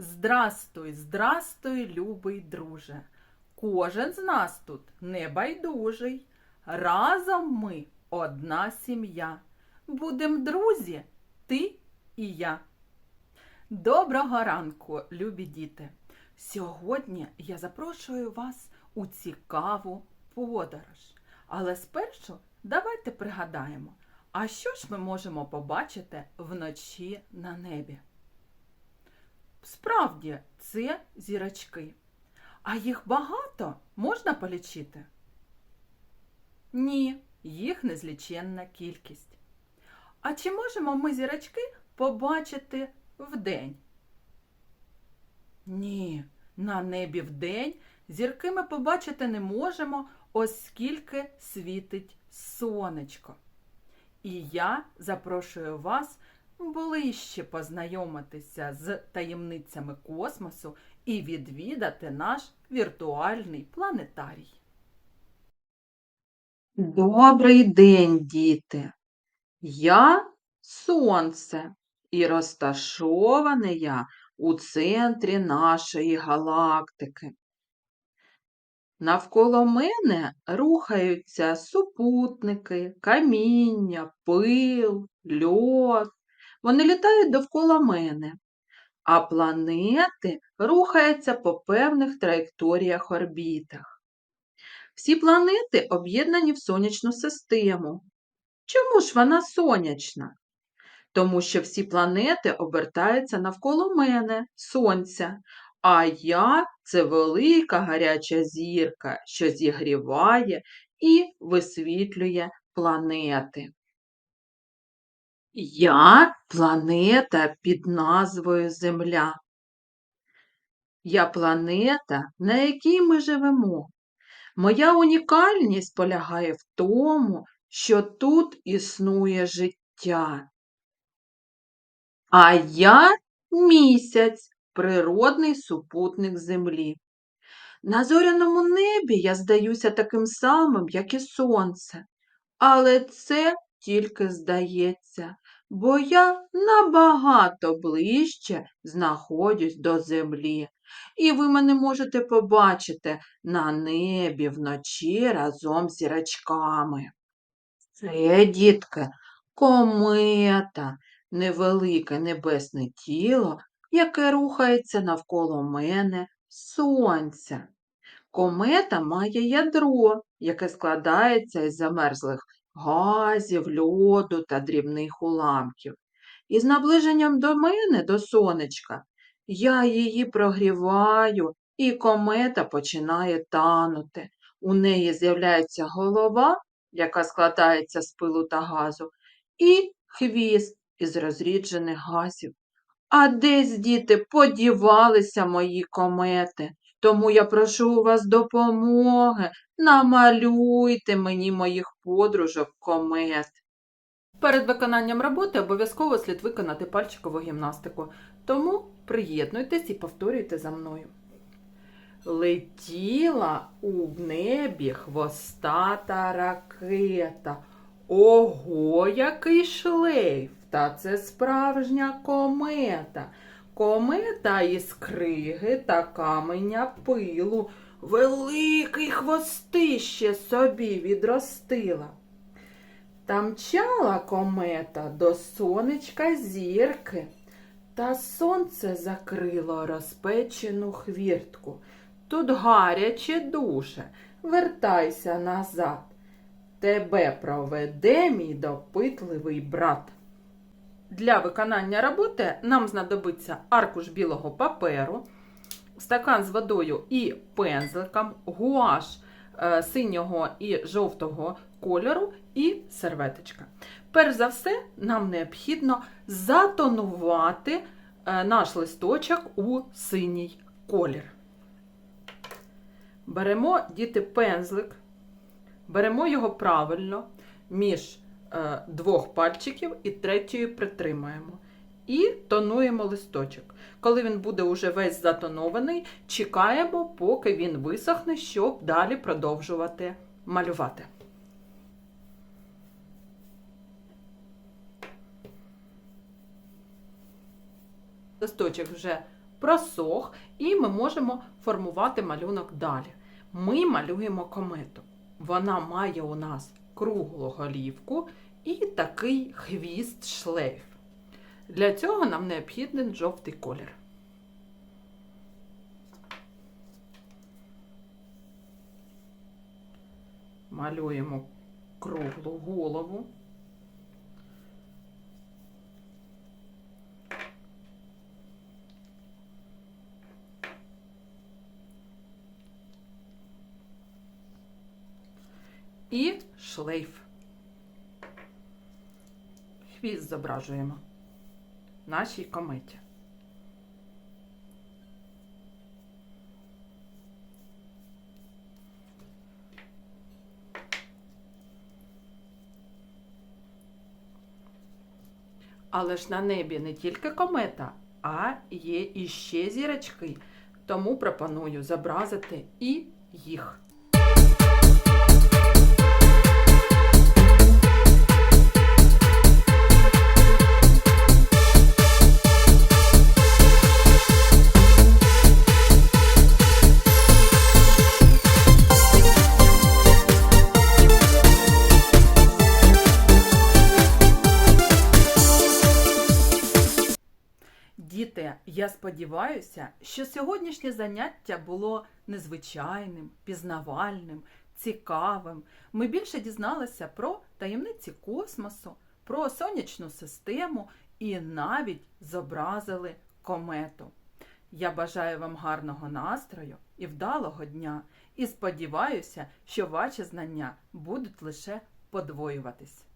Здрастуй, здрастуй, любий друже. Кожен з нас тут небайдужий. Разом ми одна сім'я. Будем друзі, ти і я. Доброго ранку, любі діти! Сьогодні я запрошую вас у цікаву подорож. Але спершу давайте пригадаємо, а що ж ми можемо побачити вночі на небі? Справді, це зірочки. А їх багато можна полічити? Ні, їх незліченна кількість. А чи можемо ми зірочки побачити вдень? Ні, на небі вдень зірки ми побачити не можемо, оскільки світить сонечко. І я запрошую вас ближче познайомитися з таємницями космосу і відвідати наш віртуальний планетарій. Добрий день, діти! Я сонце і розташоване я у центрі нашої галактики. Навколо мене рухаються супутники, каміння, пил, льод. Вони літають довкола мене, а планети рухаються по певних траєкторіях орбітах. Всі планети об'єднані в сонячну систему. Чому ж вона сонячна? Тому що всі планети обертаються навколо мене, Сонця, а я це велика гаряча зірка, що зігріває і висвітлює планети. Я планета під назвою Земля. Я планета, на якій ми живемо. Моя унікальність полягає в тому, що тут існує життя. А я місяць, природний супутник Землі. На зоряному небі я здаюся таким самим, як і сонце. Але це тільки здається, бо я набагато ближче знаходжусь до землі. І ви мене можете побачити на небі вночі разом з зірочками. Це, дітки, комета, невелике небесне тіло, яке рухається навколо мене сонця. Комета має ядро, яке складається із замерзлих газів, льоду та дрібних уламків. І з наближенням до мене, до сонечка, я її прогріваю, і комета починає танути. У неї з'являється голова, яка складається з пилу та газу, і хвіст із розріджених газів. А десь, діти, подівалися мої комети, тому я прошу у вас допомоги. Намалюйте мені моїх подружок комет. Перед виконанням роботи обов'язково слід виконати пальчикову гімнастику, тому приєднуйтесь і повторюйте за мною. Летіла у небі хвостата ракета. Ого, який шлейф! Та це справжня комета. Комета із криги та каменя пилу. Великий хвостище собі відростила. Та мчала комета до сонечка зірки, та сонце закрило розпечену хвіртку. Тут гаряче душе, вертайся назад. Тебе проведе мій допитливий брат. Для виконання роботи нам знадобиться аркуш білого паперу, стакан з водою і пензликом, гуаш е, синього і жовтого кольору і серветочка. Перш за все, нам необхідно затонувати е, наш листочок у синій колір. Беремо діти пензлик, беремо його правильно між двох пальчиків і третьою притримаємо. І тонуємо листочок. Коли він буде уже весь затонований, чекаємо, поки він висохне, щоб далі продовжувати малювати. Листочок вже просох, і ми можемо формувати малюнок далі. Ми малюємо комету. Вона має у нас круглу голівку і такий хвіст шлейф. Для цього нам необхідний жовтий колір. Малюємо круглу голову. І шлейф. Хвіст зображуємо нашій кометі. Але ж на небі не тільки комета, а є іще зірочки. Тому пропоную зобразити і їх. Я сподіваюся, що сьогоднішнє заняття було незвичайним, пізнавальним, цікавим. Ми більше дізналися про таємниці космосу, про сонячну систему і навіть зобразили комету. Я бажаю вам гарного настрою і вдалого дня і сподіваюся, що ваші знання будуть лише подвоюватись.